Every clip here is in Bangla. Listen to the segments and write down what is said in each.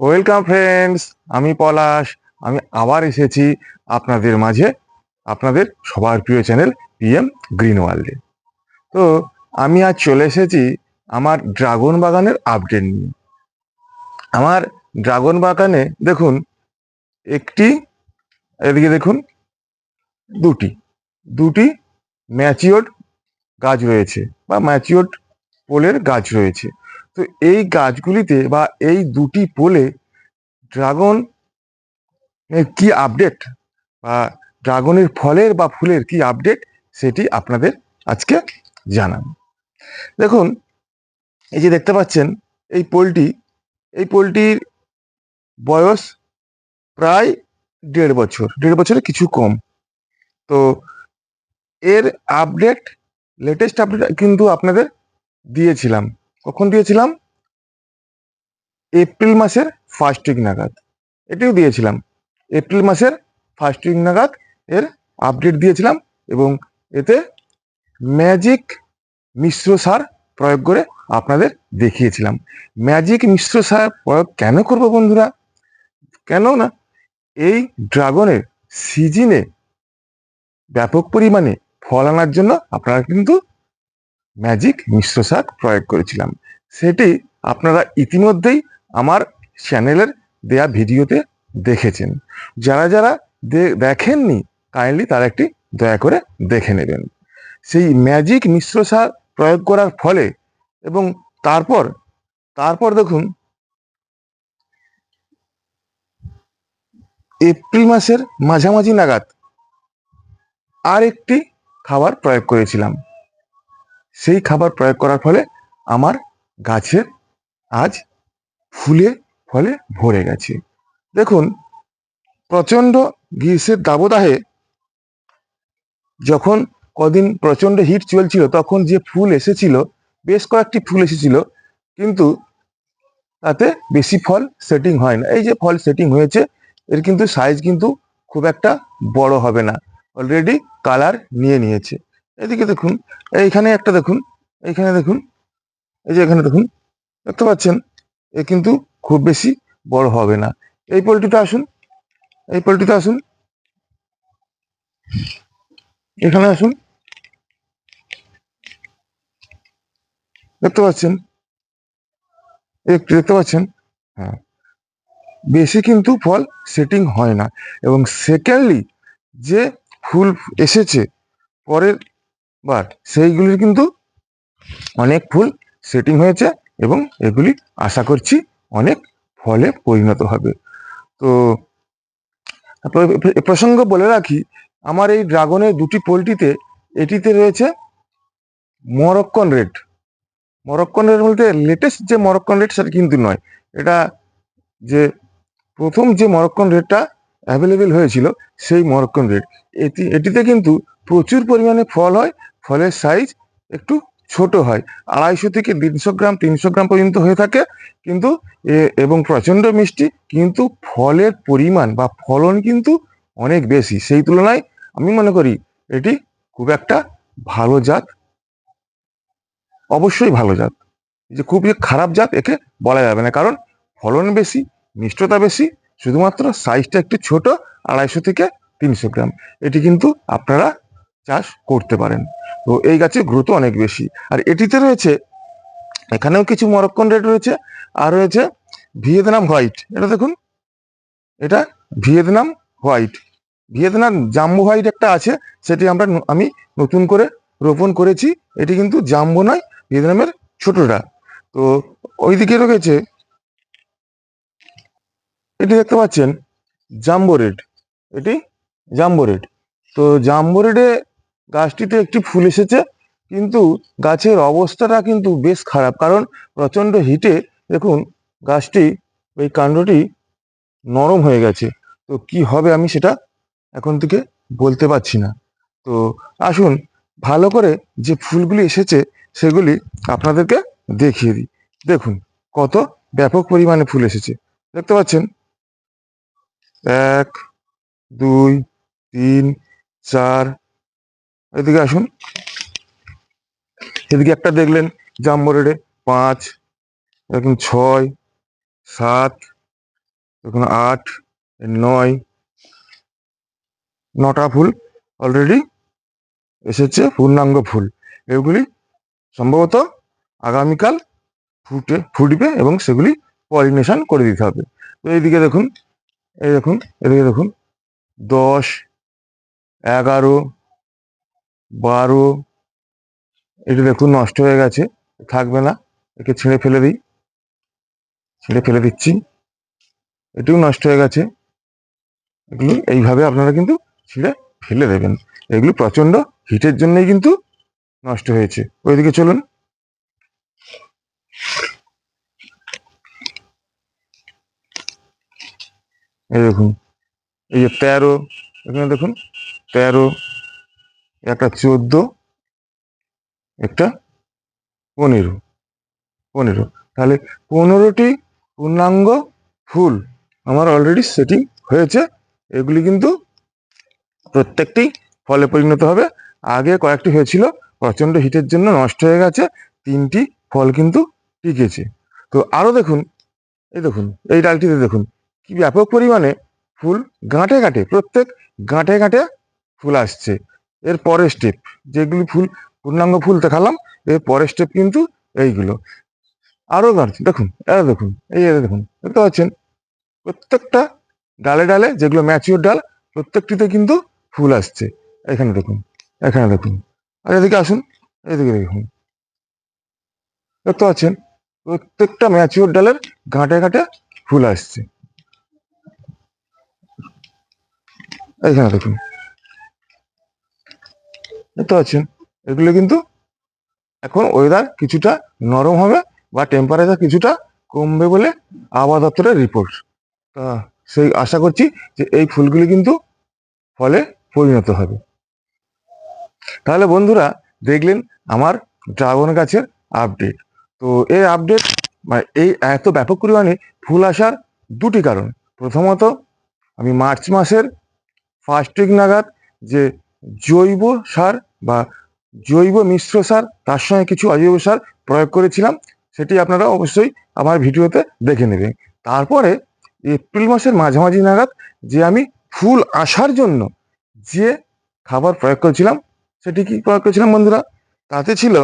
ওয়েলকাম ফ্রেন্ডস আমি পলাশ। আমি আবার এসেছি আপনাদের মাঝে, আপনাদের সবার প্রিয় চ্যানেল পিএম গ্রিন ওয়ার্ল্ডে তো আমি আজ চলে এসেছি আমার ড্রাগন বাগানের আপডেট নিয়ে। আমার ড্রাগন বাগানে দেখুন, একটি, এদিকে দেখুন, দুটি দুটি ম্যাচিওর্ড গাছ রয়েছে বা ম্যাচিওর্ড পোলের গাছ রয়েছে। তো এই গাছগুলিতে বা এই দুটি পোলে ড্রাগন কি আপডেট বা ড্রাগনের ফলের বা ফুলের কি আপডেট সেটি আপনাদের আজকে জানান দেখুন, এই যে দেখতে পাচ্ছেন, এই পোলটি, এই পোলটির বয়স প্রায় দেড় বছর, দেড় বছরের কিছু কম। তো এর আপডেট লেটেস্ট আপডেট কিন্তু আপনাদের দিয়েছিলাম। কখন দিয়েছিলাম? এপ্রিল মাসের ফার্স্ট উইক নাগাদ। এটিও দিয়েছিলাম। এপ্রিল মাসের ফার্স্ট উইক নাগাদ এর আপডেট দিয়েছিলাম এবং এতে ম্যাজিক মিশ্র সার প্রয়োগ করে আপনাদের দেখিয়েছিলাম। ম্যাজিক মিশ্র সার প্রয়োগ কেন করব বন্ধুরা? কেন না? এই ড্রাগনের সিজনে ব্যাপক পরিমাণে ফল আনার জন্য আপনারা কিন্তু ম্যাজিক মিশ্র সার প্রয়োগ করেছিলাম। সেটি আপনারা ইতিমধ্যেই আমার চ্যানেলের দেয়া ভিডিওতে দেখেছেন। যারা যারা দেখেননি কাইন্ডলি তারা একটি দয়া করে দেখে নেবেন। সেই ম্যাজিক মিশ্র সার প্রয়োগ করার ফলে এবং তারপর তারপর দেখুন, এপ্রিল মাসের মাঝামাঝি নাগাদ আর একটি খাবার প্রয়োগ করেছিলাম। সেই খাবার প্রয়োগ করার ফলে আমার গাছের আজ ফুলে ফলে ভরে গেছে। দেখুন, প্রচণ্ড গ্রীষ্মের দাবদাহে যখন কদিন প্রচণ্ড হিট চলছিল, তখন যে ফুল এসেছিল, বেশ কয়েকটি ফুল এসেছিল, কিন্তু তাতে বেশি ফল সেটিং হয় না। এই যে ফল সেটিং হয়েছে, এর কিন্তু সাইজ কিন্তু খুব একটা বড় হবে না। অলরেডি কালার নিয়ে নিয়েছে। এদিকে দেখুন, এইখানে একটা দেখুন, এইখানে দেখুন, এই যে এখানে দেখুন, দেখতে পাচ্ছেন? এ কিন্তু খুব বেশি বড় হবে না। এই পোলট্রিতে আসুন, এই পোলট্রিতে আসুন। এখানে আসুন। দেখতে পাচ্ছেন? একটু দেখতে পাচ্ছেন? হ্যাঁ। বেশি কিন্তু ফল সেটিং হয় না। এবং সেকেন্ডলি যে ফুল এসেছে, পরের বার। সেইগুলির কিন্তু অনেক ফুল সেটিং হয়েছে এবং এগুলি আশা করছি অনেক ফলে পরিণত হবে। তো প্র- প্র- প্রসঙ্গ বলে রাখি, আমার এই ড্রাগনের দুটি পোলট্রিতে এটিতে রয়েছে মরক্কন রেড। মরক্কন রেড বলতে লেটেস্ট যে মরক্কন রেড সেটা কিন্তু নয়। এটা যে প্রথম যে মরক্কন রেডটা অ্যাভেলেবেল হয়েছিল, সেই মরক্কন রেড। এটি, এটিতে কিন্তু প্রচুর পরিমাণে ফল হয় ফলের সাইজ একটু ছোট হয়। আড়াইশো থেকে তিনশো গ্রাম তিনশো গ্রাম পর্যন্ত হয়ে থাকে। কিন্তু এ- এবং প্রচণ্ড মিষ্টি, কিন্তু ফলের পরিমাণ বা ফলন কিন্তু অনেক বেশি। সেই তুলনায় আমি মনে করি এটি খুব একটা ভালো জাত। অবশ্যই ভালো জাত। যে খুব যে খারাপ জাত, একে বলা যাবে না। কারণ ফলন বেশি, মিষ্টতা বেশি, শুধুমাত্র সাইজটা একটু ছোট, আড়াইশো থেকে তিনশো গ্রাম। এটি কিন্তু আপনারা চাষ করতে পারেন। তো এই গাছের গ্রোথ অনেক বেশি। আর এটিতে রয়েছে, এখানেও কিছু মরক্কন রেড রয়েছে, আর রয়েছে ভিয়েতনাম হোয়াইট। এটা দেখুন, এটা Vietnam white. Vietnam jumbo white একটা আছে, সেটি আমরা আমি নতুন করে রোপণ করেছি। এটি কিন্তু জাম্বো নয়, ভিয়েতনামের ছোটটা তো ওইদিকে রয়েছে, এটি দেখতে পাচ্ছেন, জাম্বো রেড এটি জাম্বো রেড তো জাম্বো রেডে গাছটিতে একটি ফুল এসেছে, কিন্তু গাছের অবস্থাটা কিন্তু বেশ খারাপ। কারণ প্রচণ্ড হিটে দেখুন গাছটি ওই কাণ্ডটি নরম হয়ে গেছে। তো কি হবে আমি সেটা এখন থেকে বলতে পারছি না। তো আসুন, ভালো করে যে ফুলগুলি এসেছে সেগুলি আপনাদেরকে দেখিয়ে দিই। দেখুন, কত ব্যাপক পরিমাণে ফুল এসেছে। দেখতে পাচ্ছেন? এক, দুই, তিন, চার এদিকে আসুন। এদিকে একটা দেখলেন জাম্বো রেডে পাঁচ, এরকম ছয়, সাত দেখুন আট, নয়, নটা ফুল অলরেডি এসেছে, পূর্ণাঙ্গ ফুল। এগুলি সম্ভবত আগামীকাল ফুটে, ফুটবে এবং সেগুলি পলিনেশন করে দিতে হবে। তো এইদিকে দেখুন, এই দেখুন, এদিকে দেখুন, দশ, এগারো বারো, এটা দেখুন, নষ্ট হয়ে গেছে, থাকবে না, একে ছেড়ে ফেলে দিই, ছেড়ে ফেলে দিচ্ছি, এটিও নষ্ট হয়ে গেছে, এগুলো এইভাবে আপনারা কিন্তু ছিঁড়ে ফেলে দেবেন, এগুলো প্রচণ্ড হিটের জন্যই কিন্তু নষ্ট হয়েছে, ওইদিকে চলুন। এই দেখুন, এই যে তেরো, এখানে দেখুন, তেরো একটা চোদ্দ, একটা পনেরো পনেরো। তাহলে পনেরোটি পূর্ণাঙ্গ ফুল আমার অলরেডি সেটিং হয়েছে। এগুলি কিন্তু প্রত্যেকটি ফলে পরিণত হবে। আগে কয়েকটি হয়েছিল, প্রচণ্ড হিটের জন্য নষ্ট হয়ে গেছে। তিনটি ফল কিন্তু টিকেছে। তো আরও দেখুন, এই দেখুন, এই ডালটিতে দেখুন, কি ব্যাপক পরিমাণে ফুল গাঁটে গাঁটে প্রত্যেক গাঁটে গাঁটে ফুল আসছে। এর পরের স্টেপ যেগুলি ফুল, পূর্ণাঙ্গ ফুল দেখালাম, এর পরের স্টেপ কিন্তু এইগুলো। আরও গাছ দেখুন এটা দেখুন, এই এটা দেখুন, দেখতে পাচ্ছেন? প্রত্যেকটা ডালে ডালে যেগুলো ম্যাচিওর ডাল, প্রত্যেকটিতে কিন্তু ফুল আসছে। এখানে দেখুন এখানে দেখুন। আর এদিকে আসুন, এদিকে দেখুন। দেখতে পাচ্ছেন? প্রত্যেকটা ম্যাচিওর ডালের গাঁটে গাঁটে ফুল আসছে। এখানে দেখুন। দেখতে পাচ্ছেন এগুলো কিন্তু এখন ওয়েদার কিছুটা নরম হবে বা টেম্পারেচার কিছুটা কমবে বলে আবহাওয়া দপ্তরের রিপোর্ট তা সেই আশা করছি যে এই ফুলগুলি কিন্তু ফলে পরিণত হবে। তাহলে বন্ধুরা দেখলেন আমার ড্রাগন গাছের আপডেট তো এই আপডেট মানে এই এত ব্যাপক পরিমাণে ফুল আসার দুটি কারণ। প্রথমত আমি মার্চ মাসের ফার্স্ট উইক নাগাদ যে জৈব সার বা জৈব মিশ্র সার, তার সঙ্গে কিছু অজৈব সার প্রয়োগ করেছিলাম, সেটি আপনারা অবশ্যই আমার ভিডিওতে দেখে নেবেন। তারপরে এপ্রিল মাসের মাঝামাঝি নাগাদ যে আমি ফুল আসার জন্য যে খাবার প্রয়োগ করেছিলাম, সেটি কি প্রয়োগ করেছিলাম বন্ধুরা? তাতে ছিল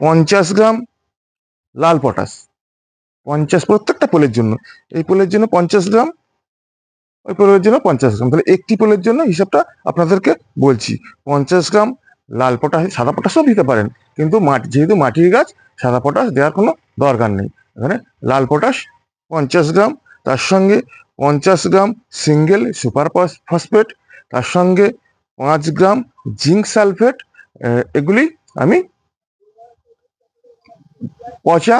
পঞ্চাশ গ্রাম লাল পটাশ। পঞ্চাশ প্রত্যেকটা পোলের জন্য। এই পোলের জন্য পঞ্চাশ গ্রাম ওই পোলের জন্য পঞ্চাশ গ্রাম। তাহলে একটি পোলের জন্য হিসাবটা আপনাদেরকে বলছি। পঞ্চাশ গ্রাম লাল পটাশ, সাদা পটাশও দিতে পারেন। কিন্তু মাটি, যেহেতু মাটির গাছ, সাদা পটাশ দেওয়ার কোনো দরকার নেই। এখানে লাল পটাশ পঞ্চাশ গ্রাম, তার সঙ্গে পঞ্চাশ গ্রাম সিঙ্গেল সুপার ফসফেট, তার সঙ্গে পাঁচ গ্রাম জিঙ্ক সালফেট এগুলি আমি পচা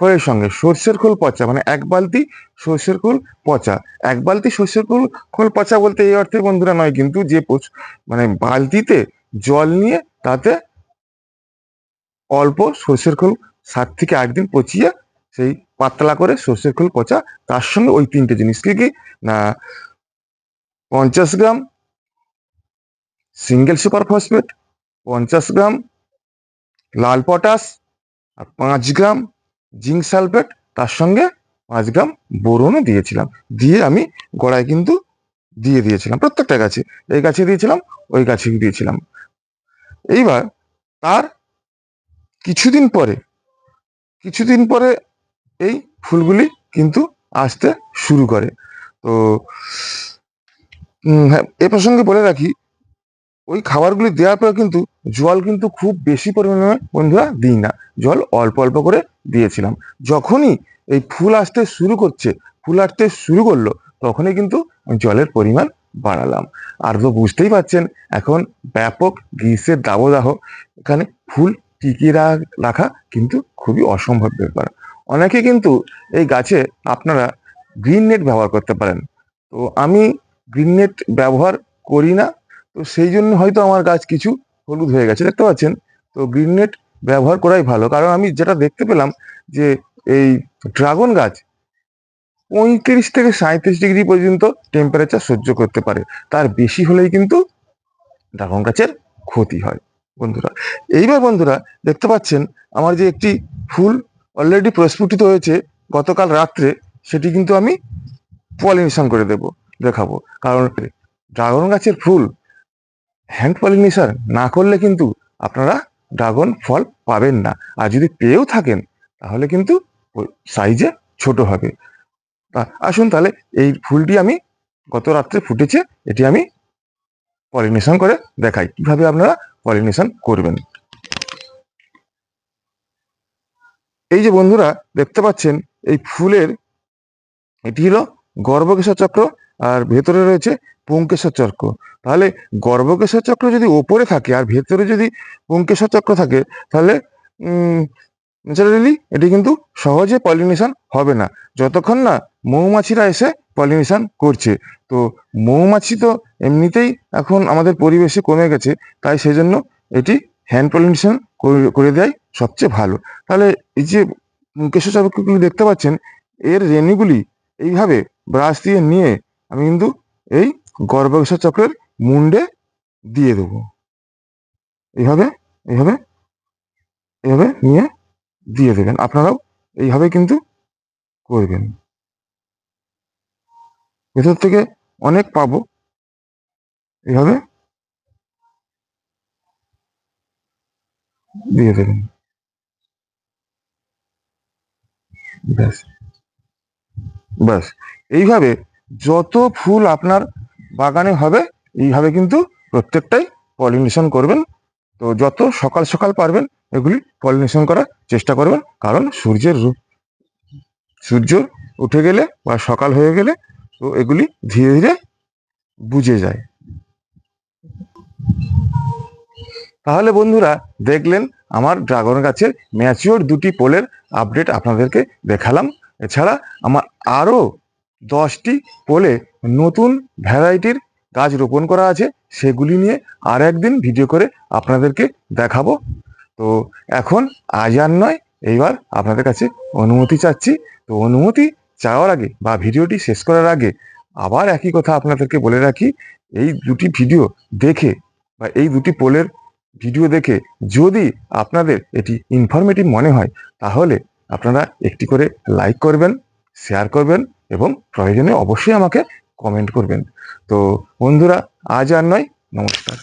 খোলের সঙ্গে সর্ষের খোল পচা মানে এক বালতি সর্ষের খোল পচা। এক বালতি সর্ষের খোল খোল পচা বলতে এই অর্থে বন্ধুরা নয়, কিন্তু যে মানে বালতিতে জল নিয়ে তাতে অল্প সর্ষের খোল, সাত থেকে আট দিন পচিয়ে সেই পাতলা করে সর্ষের খোল পচা। তার সঙ্গে ওই তিনটে জিনিস কি কি? না, পঞ্চাশ গ্রাম সিঙ্গেল সুপার ফসফেট, পঞ্চাশ গ্রাম লাল পটাশ, আর পাঁচ গ্রাম জিঙ্ক সালফেট, তার সঙ্গে পাঁচ গ্রাম বোরনও দিয়েছিলাম। দিয়ে আমি গোড়ায় কিন্তু দিয়ে দিয়েছিলাম, প্রত্যেকটা গাছে। এই গাছে দিয়েছিলাম, ওই গাছে দিয়েছিলাম। এইবার তার কিছুদিন পরে কিছুদিন পরে এই ফুলগুলি কিন্তু আসতে শুরু করে। তো হ্যাঁ এ প্রসঙ্গে বলে রাখি, ওই খাবারগুলি দেওয়ার পর কিন্তু জল কিন্তু খুব বেশি পরিমাণে বন্ধুরা দিই না। জল অল্প অল্প করে দিয়েছিলাম। যখনই এই ফুল আসতে শুরু করছে, ফুল আসতে শুরু করল, তখনই কিন্তু জলের পরিমাণ বাড়ালাম। আর তো বুঝতেই পারছেন, এখন ব্যাপক গ্রীষ্মের দাবদাহ। এখানে ফুল টিকিয়ে রাখা কিন্তু খুবই অসম্ভব ব্যাপার। অনেকে কিন্তু এই গাছে আপনারা গ্রিন নেট ব্যবহার করতে পারেন। তো আমি গ্রিন নেট ব্যবহার করি না, তো সেই জন্য হয়তো আমার গাছ কিছু হলুদ হয়ে গেছে, দেখতে পাচ্ছেন? তো গ্রিন নেট ব্যবহার করাই ভালো। কারণ আমি যেটা দেখতে পেলাম যে এই ড্রাগন গাছ পঁয়ত্রিশ থেকে সাঁত্রিশ ডিগ্রি পর্যন্ত টেম্পারেচার সহ্য করতে পারে। তার বেশি হলেই কিন্তু ড্রাগন গাছের ক্ষতি হয়, বন্ধুরা। এইবার বন্ধুরা দেখতে পাচ্ছেন আমার যে একটি ফুল অলরেডি প্রস্ফুটিত হয়েছে গতকাল রাত্রে, সেটি কিন্তু আমি পলিনেশন করে দেব, দেখাবো। কারণ ড্রাগন গাছের ফুল হ্যান্ড পলিনেশন না করলে কিন্তু আপনারা ড্রাগন ফল পাবেন না। আর যদি পেয়েও থাকেন, তাহলে কিন্তু ওই সাইজে ছোট হবে। আসুন তাহলে এই ফুলটি আমি গত রাত্রে ফুটেছে, এটি আমি পলিনেশন করে দেখাই। কীভাবে আপনারা পলিনেশন করবেন? এই যে বন্ধুরা, দেখতে পাচ্ছেন, এই ফুলের, এটি হলো গর্ভকেশর চক্র, আর ভেতরে রয়েছে পুংকেশর চক্র তাহলে গর্ভকেশর চক্র যদি ওপরে থাকে আর ভেতরে যদি পুংকেশর চক্র থাকে, তাহলে ন্যাচারালি এটি কিন্তু সহজে পলিনেশন হবে না। যতক্ষণ না মৌমাছিরা এসে পলিনেশন করছে। তো মৌমাছি তো এমনিতেই এখন আমাদের পরিবেশে কমে গেছে, তাই সেজন্য এটি হ্যান্ড পলিনেশন করে দেয় সবচেয়ে ভালো। তাহলে এই যে কেশর চক্রগুলি দেখতে পাচ্ছেন, এর রেণুগুলি এইভাবে ব্রাশ দিয়ে নিয়ে আমি কিন্তু এই গর্ভকেশর চক্রের মুন্ডে দিয়ে দেবো। এইভাবে এইভাবে এইভাবে নিয়ে দিয়ে দেবেন। আপনারাও এইভাবে কিন্তু করবেন। ভেতর থেকে অনেক পাবো। এইভাবে দিয়ে দেবেন। ব্যাস। ব্যাস। এইভাবে যত ফুল আপনার বাগানে হবে, এইভাবে কিন্তু প্রত্যেকটাই পলিনেশন করবেন। তো যত সকাল সকাল পারবেন, এগুলি পলিনেশন করার চেষ্টা করবেন, কারণ সূর্যের রূপ, সূর্য উঠে গেলে বা সকাল হয়ে গেলে তো এগুলি ধীরে ধীরে বুঝে যায়। তাহলে বন্ধুরা, দেখলেন আমার ড্রাগন গাছের ম্যাচিওর দুটি পোলের আপডেট আপনাদেরকে দেখালাম। এছাড়া আমার আরও দশটি পোলে নতুন ভ্যারাইটির গাছ রোপণ করা আছে। সেগুলি নিয়ে আর একদিন ভিডিও করে আপনাদেরকে দেখাবো। তো এখন আজ আর নয়, এইবার আপনাদের কাছে অনুমতি চাচ্ছি। তো অনুমতি চাওয়ার আগে বা ভিডিওটি শেষ করার আগে আবার একই কথা আপনাদেরকে বলে রাখি, এই দুটি ভিডিও দেখে বা এই দুটি পোলের ভিডিও দেখে যদি আপনাদের এটি ইনফরমেটিভ মনে হয়, তাহলে আপনারা একটি করে লাইক করবেন শেয়ার করবেন এবং প্রয়োজনে অবশ্যই আমাকে কমেন্ট করবেন। তো বন্ধুরা আজ আর নয় নমস্কার।